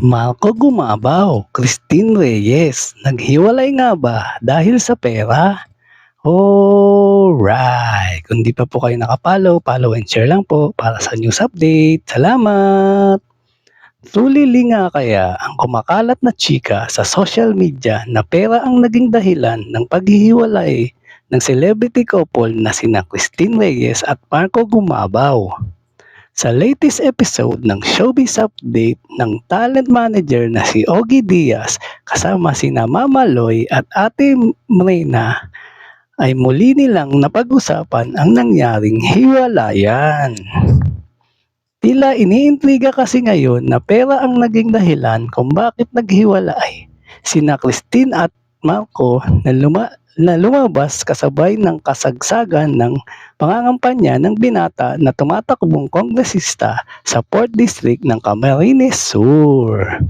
Marco Gumabaw, Christine Reyes, naghiwalay nga ba dahil sa pera? Alright, kung di pa po kayo nakapollow, follow and share lang po para sa news update. Salamat! Tulili nga kaya ang kumakalat na chika sa social media na pera ang naging dahilan ng paghihiwalay ng celebrity couple na sina Christine Reyes at Marco Gumabaw. Sa latest episode ng Showbiz Update ng talent manager na si Ogie Diaz kasama sina Mama Loy at Ate Mrena ay muli nilang napag-usapan ang nangyaring hiwalayan. Tila iniintriga kasi ngayon na pera ang naging dahilan kung bakit naghiwalay sina Christine at Marco na, luma- na lumabas kasabay ng kasagsagan ng pangangampanya ng binata na tumatakbong kongresista sa 4th District ng Camarines Sur.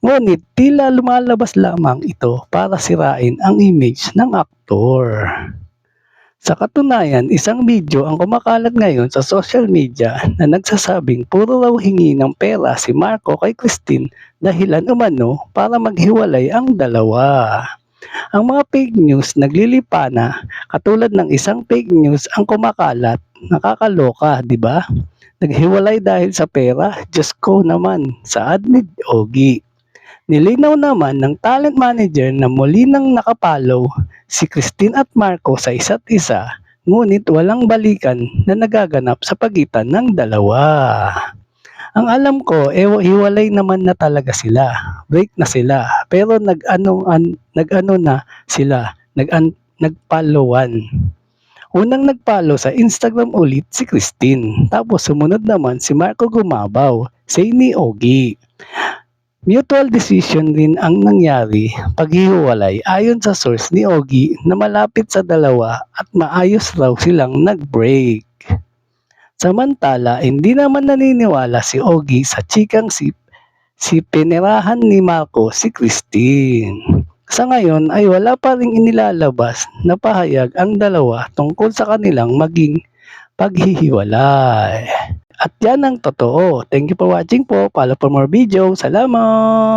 Ngunit tila lumalabas lamang ito para sirain ang image ng aktor. Sa katunayan, isang video ang kumakalat ngayon sa social media na nagsasabing puro raw hingi ng pera si Marco kay Christine dahilan umano para maghiwalay ang dalawa. Ang mga fake news naglilipana katulad ng isang fake news ang kumakalat. Nakakaloka, di ba? Naghiwalay dahil sa pera, Diyos ko naman, sa admit Ogi. Nilinaw naman ng talent manager na muli nang nakapalo si Christine at Marco sa isa't isa, ngunit walang balikan na nagaganap sa pagitan ng dalawa. Ang alam ko, eh, hiwalay naman na talaga sila. Break na sila. Pero nag-ano, an, nag-ano na sila. Nag nagpalowan. Unang nagpalo sa Instagram ulit si Christine. Tapos sumunod naman si Marco Gumabaw, say ni Ogie. Mutual decision din ang nangyari paghiwalay ayon sa source ni Ogie na malapit sa dalawa at maayos raw silang nag-break. Samantala, hindi naman naniniwala si Ogie sa chikang si, si pinirahan ni Marco si Christine. Sa ngayon ay wala pa rin inilalabas na pahayag ang dalawa tungkol sa kanilang maging paghihiwalay. At yan ang totoo. Thank you for watching po. Follow for more video. Salamat!